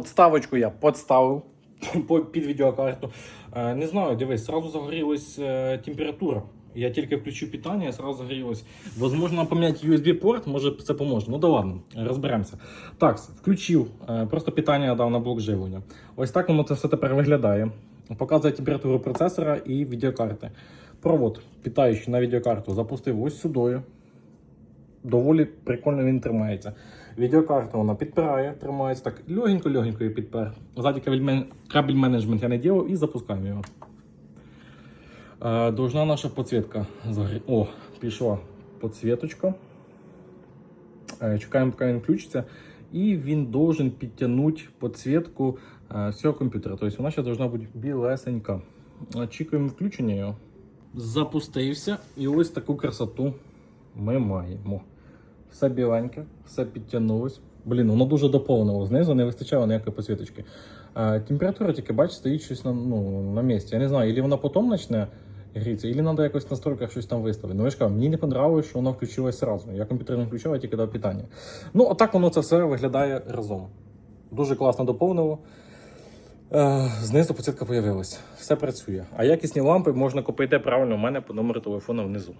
Подставочку я подставив під відеокарту. Е, Не знаю, дивись, сразу загорілась е, температура. Я тільки включив питання, і сразу загорілось. Возможно, поміняти USB-порт, може це поможе. Ну да ладно, розберемося. Так, включив, е, просто питання дав на блок живлення. Ось так воно це все тепер виглядає. Показує температуру процесора і відеокарти. Провод, питаючий на відеокарту, запустив ось сюди. Доволі прикольно він тримається. Відеокарта вона підпирає, тримається так легенько-легенько її підпер. Ззаді кабель, менеджмент я не ділав і запускаємо його. Е, должна наша підсвітка. О, пішла підсвіточка. Е, чекаємо, поки він включиться. І він должен підтягнути підсвітку е, всього комп'ютера. Тобто вона ще должна бути білесенька. Чекаємо включення його. Запустився. І ось таку красоту ми маємо. Все біленьке, все підтягнулось. Блін, воно дуже доповнило. Знизу не вистачало ніякої підсвіточки. А, температура тільки, бачиш, стоїть щось на, ну, на місці. Я не знаю, або вона потім почне грітися, або треба якось в настройках щось там виставити. Ну, я ж кажу, мені не понравилось, що вона включилась одразу. Я комп'ютер не включав, я тільки дав питання. Ну, отак воно це все виглядає разом. Дуже класно доповнило. Е, Знизу підсвітка з'явилась. Все працює. А якісні лампи можна купити правильно у мене по номеру телефону внизу.